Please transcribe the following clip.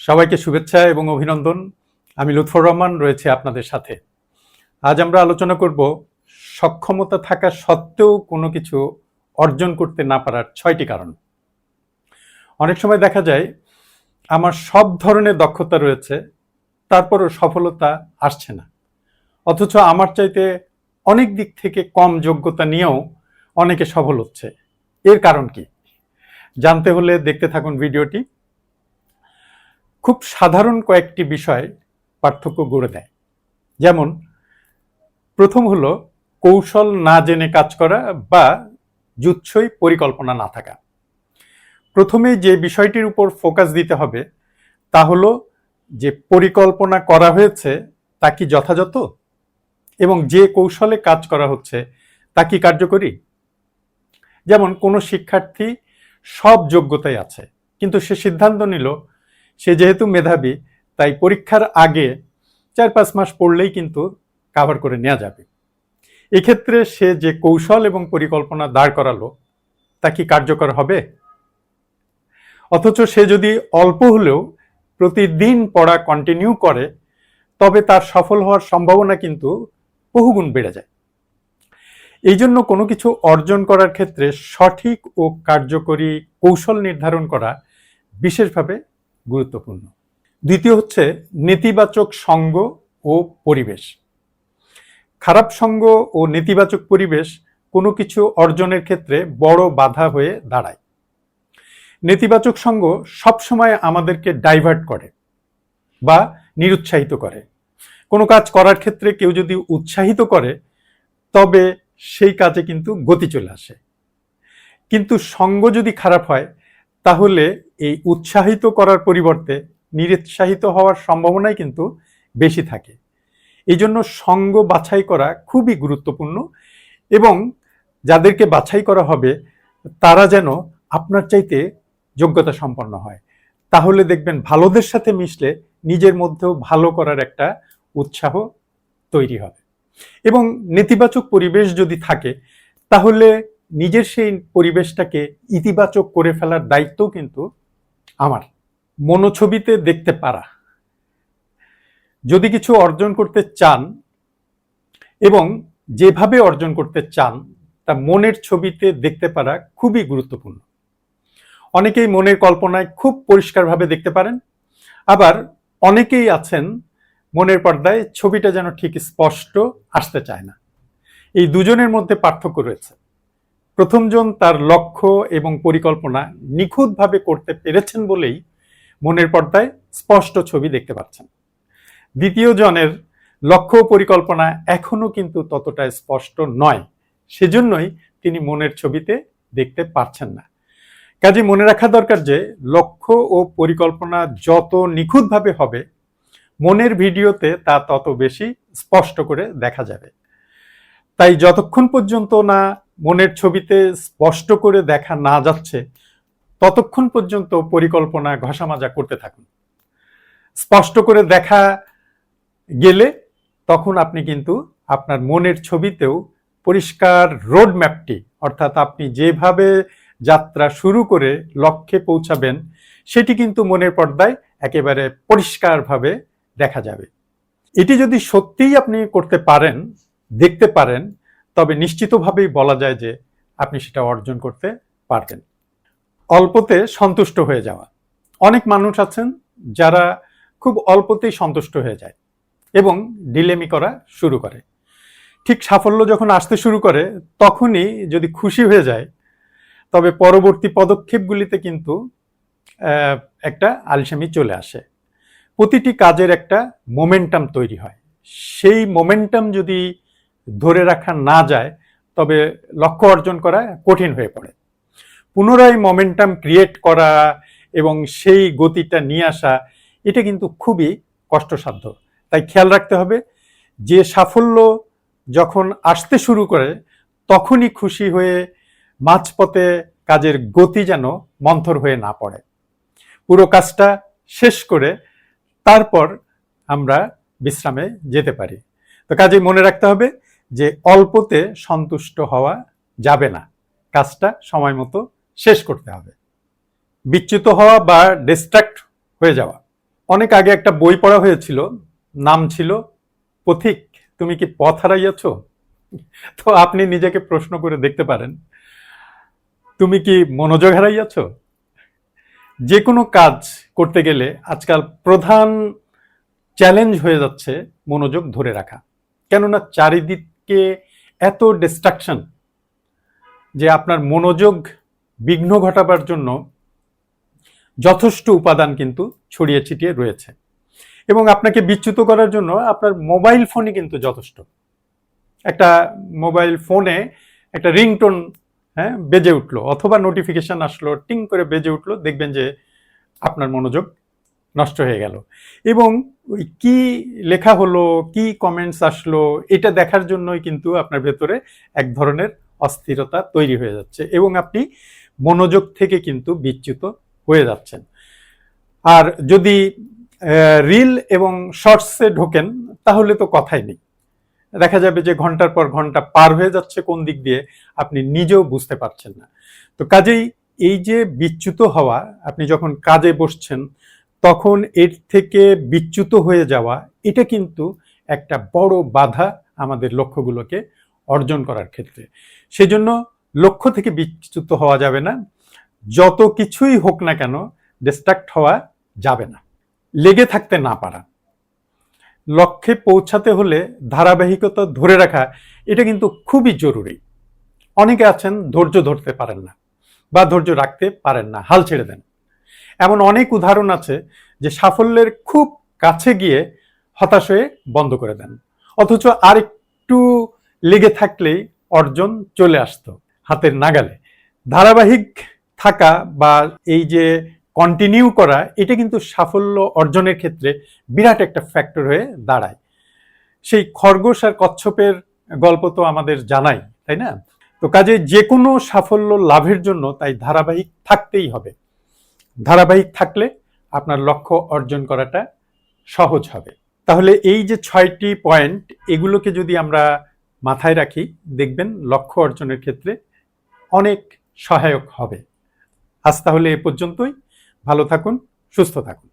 সবাইকে শুভেচ্ছা এবং অভিনন্দন। আমি লুৎফর রহমান রয়েছে আপনাদের সাথে। আজ আমরা আলোচনা করব সক্ষমতা থাকা সত্ত্বেও কোনো কিছু অর্জন করতে না পারার ছয়টি কারণ। অনেক সময় দেখা যায়, আমার সব ধরনের দক্ষতা রয়েছে, তারপরও সফলতা আসছে না। অথচ আমার চাইতে অনেক দিক থেকে কম যোগ্যতা নিয়েও অনেকে সফল হচ্ছে। এর কারণ কি? জানতে হলে দেখতে থাকুন ভিডিওটি। খুব সাধারণ কয়েকটি বিষয় পার্থক্য গড়ে দেয়। যেমন, প্রথম হলো কৌশল না জেনে কাজ করা বা জুচ্ছই পরিকল্পনা না থাকা। প্রথমে যে বিষয়টির উপর ফোকাস দিতে হবে তা হলো যে পরিকল্পনা করা হয়েছে তা কি যথাযথ এবং যে কৌশলে কাজ করা হচ্ছে তা কি কার্যকরী? যেমন, কোনো শিক্ষার্থী সব যোগ্যতাই আছে, কিন্তু সে সিদ্ধান্ত নিল সে যেহেতু মেধাবী, তাই পরীক্ষার আগে চার পাঁচ মাস পড়লেই কিন্তু কাভার করে নেওয়া যাবে। এক্ষেত্রে সে যে কৌশল এবং পরিকল্পনা দাঁড় করালো, তা কি কার্যকর হবে? অথচ সে যদি অল্প হলেও প্রতিদিন পড়া কন্টিনিউ করে, তবে তার সফল হওয়ার সম্ভাবনা কিন্তু বহুগুণ বেড়ে যায়। এই জন্য কোনো কিছু অর্জন করার ক্ষেত্রে সঠিক ও কার্যকরী কৌশল নির্ধারণ করা বিশেষভাবে গুরুত্বপূর্ণ। দ্বিতীয় হচ্ছে নেতিবাচক সঙ্গ ও পরিবেশ। খারাপ সঙ্গ ও নেতিবাচক পরিবেশ কোনো কিছু অর্জনের ক্ষেত্রে বড় বাধা হয়ে দাঁড়ায়। নেতিবাচক সঙ্গ সবসময় আমাদেরকে ডাইভার্ট করে বা নিরুৎসাহিত করে। কোনো কাজ করার ক্ষেত্রে কেউ যদি উৎসাহিত করে, তবে সেই কাজে কিন্তু গতি চলে আসে। কিন্তু সঙ্গ যদি খারাপ হয়, তাহলে এই উৎসাহিত করার পরিবর্তে নিরুৎসাহিত হওয়ার সম্ভাবনাই কিন্তু বেশি থাকে। এই জন্য সঙ্গ বাছাই করা খুবই গুরুত্বপূর্ণ এবং যাদেরকে বাছাই করা হবে, তারা যেন আপনার চাইতে যোগ্যতা সম্পন্ন হয়। তাহলে দেখবেন ভালোদের সাথে মিশলে নিজের মধ্যেও ভালো করার একটা উৎসাহ তৈরি হবে। এবং নেতিবাচক পরিবেশ যদি থাকে, তাহলে নিজের সেই পরিবেশটাকে ইতিবাচক করে ফেলার দায়িত্ব কিন্তু আমার মনোছবিতে দেখতে পারা। যদি কিছু অর্জন করতে চান এবং যেভাবে অর্জন করতে চান, তা মনের ছবিতে দেখতে পারা খুবই গুরুত্বপূর্ণ। অনেকেই মনের কল্পনায় খুব পরিষ্কারভাবে দেখতে পারেন, আবার অনেকেই আছেন মনের পর্দায় ছবিটা যেন ঠিক স্পষ্ট আসতে চায় না। এই দুজনের মধ্যে পার্থক্য রয়েছে। প্রথমজন তার লক্ষ্য এবং পরিকল্পনা নিখুঁতভাবে করতে পেরেছেন বলেই মনের পর্দায় স্পষ্ট ছবি দেখতে পাচ্ছেন। দ্বিতীয় জনের লক্ষ্য পরিকল্পনা এখনও কিন্তু ততটা স্পষ্ট নয়, সেজন্যই তিনি মনের ছবিতে দেখতে পারছেন না। কাজে মনে রাখা দরকার যে, লক্ষ্য ও পরিকল্পনা যত নিখুঁতভাবে হবে, মনের ভিডিওতে তা তত বেশি স্পষ্ট করে দেখা যাবে। তাই যতক্ষণ পর্যন্ত না মনের ছবিতে স্পষ্ট করে দেখা না যাচ্ছে, ততক্ষণ পর্যন্ত পরিকল্পনা ঘষামাজা করতে থাকুন। স্পষ্ট করে দেখা গেলে তখন আপনি কিন্তু আপনার মনের ছবিতেও পরিষ্কার রোড ম্যাপটি অর্থাৎ আপনি যেভাবে যাত্রা শুরু করে লক্ষ্যে পৌঁছাবেন, সেটি কিন্তু মনের পর্দায় একেবারে পরিষ্কারভাবে দেখা যাবে। এটি যদি সত্যিই আপনি করতে পারেন, দেখতে পারেন তবে নিশ্চিতভাবেই বলা যায় যে আপনি সেটা অর্জন করতে পারবেন। অল্পতে সন্তুষ্ট হয়ে যাওয়া। অনেক মানুষ আছেন যারা খুব অল্পতেই সন্তুষ্ট হয়ে যায় এবং ডিলেমি করা শুরু করে। ঠিক সাফল্য যখন আসতে শুরু করে, তখনই যদি খুশি হয়ে যায়, তবে পরবর্তী পদক্ষেপগুলিতে কিন্তু একটা আলসামি চলে আসে। প্রতিটি কাজের একটা মোমেন্টাম তৈরি হয়। সেই মোমেন্টাম যদি ধরে রাখা না যায়, তবে লক্ষ্য অর্জন করা কঠিন হয়ে পড়ে। পুনরায় মোমেন্টাম ক্রিয়েট করা এবং সেই গতিটা নিয়ে আসা, এটা কিন্তু খুবই কষ্টসাধ্য। তাই খেয়াল রাখতে হবে, যে সাফল্য যখন আসতে শুরু করে, তখনই খুশি হয়ে মাঝপথে কাজের গতি যেন মন্থর হয়ে না পড়ে। পুরো কাজটা শেষ করে তারপর আমরা বিশ্রামে যেতে পারি। তো কাজে মনে রাখতে হবে যে অল্পতে সন্তুষ্ট হওয়া যাবে না। কাজটা সময় মতো শেষ করতে হবে। বিচ্যুত হওয়া বা ডিস্ট্রাক্ট হয়ে যাওয়া। অনেক আগে একটা বই পড়া হয়েছিল, নাম ছিল, পথিক, তুমি কি পথ হারাইয়াছ? তো আপনি নিজেকে প্রশ্ন করে দেখতে পারেন, তুমি কি মনোযোগ হারাইয়াছ? যে কোনো কাজ করতে গেলে আজকাল প্রধান চ্যালেঞ্জ হয়ে যাচ্ছে মনোযোগ ধরে রাখা। কেননা চারিদিকে এত ডিস্ট্রাকশন যে আপনার মনোযোগ বিঘ্ন ঘটাবার জন্য যথেষ্ট উপাদান কিন্তু ছড়িয়ে ছিটিয়ে রয়েছে। এবং আপনাকে বিচ্যুত করার জন্য আপনার মোবাইল ফোনই কিন্তু যথেষ্ট। একটা মোবাইল ফোনে একটা রিংটোন হ্যাঁ বেজে উঠল অথবা নোটিফিকেশন আসলো টিং করে বেজে উঠল, দেখবেন যে আপনার মনোযোগ নষ্ট হয়ে গেল। এবং ওই কি লেখা হলো, কি কমেন্টস আসলো, এটা দেখার জন্যই কিন্তু আপনার ভেতরে এক ধরনের অস্থিরতা তৈরি হয়ে যাচ্ছে এবং আপনি মনোযোগ থেকে কিন্তু বিচ্যুত হয়ে যাচ্ছেন। আর যদি রিল এবং শর্টসে ঢোকেন, তাহলে তো কথাই নেই। দেখা যাবে যে ঘণ্টার পর ঘণ্টা পার হয়ে যাচ্ছে কোন দিক দিয়ে, আপনি নিজেও বুঝতে পারছেন না। তো কাজেই এই যে বিচ্যুত হওয়া, আপনি যখন কাজে বসছেন তখন এর থেকে বিচ্যুত হয়ে যাওয়া, এটা কিন্তু একটা বড় বাধা আমাদের লক্ষ্যগুলোকে অর্জন করার ক্ষেত্রে। সেজন্য লক্ষ্য থেকে বিচ্যুত হওয়া যাবে না। যত কিছুই হোক না কেন ডিস্ট্রাক্ট হওয়া যাবে না। লেগে থাকতে না পারা। লক্ষ্যে পৌঁছাতে হলে ধারাবাহিকতা ধরে রাখা, এটা কিন্তু খুবই জরুরি। অনেকে আছেন ধৈর্য ধরতে পারেন না বা ধৈর্য রাখতে পারেন না, হাল ছেড়ে দেন। এমন অনেক উদাহরণ আছে যে সাফল্যের খুব কাছে গিয়ে হতাশ হয়ে বন্ধ করে দেন। অথচ আর একটু লেগে থাকলেই অর্জন চলে আসতো হাতের নাগালে। ধারাবাহিক থাকা বা এই যে কন্টিনিউ করা, এটা কিন্তু সাফল্য অর্জনের ক্ষেত্রে বিরাট একটা ফ্যাক্টর হয়ে দাঁড়ায়। সেই খরগোশ আর কচ্ছপের গল্প তো আমাদের জানাই, তাই না? তো কাজে যে কোনো সাফল্য লাভের জন্য তাই ধারাবাহিক থাকতেই হবে। ধারাবাহিক থাকলে আপনার লক্ষ্য অর্জন করাটা সহজ হবে। তাহলে এই যে ছয়টি পয়েন্ট, এগুলোকে যদি আমরা মাথায় রাখি, দেখবেন লক্ষ্য অর্জনের ক্ষেত্রে অনেক সহায়ক হবে। আজ তাহলে এ পর্যন্তই। ভালো থাকুন, সুস্থ থাকুন।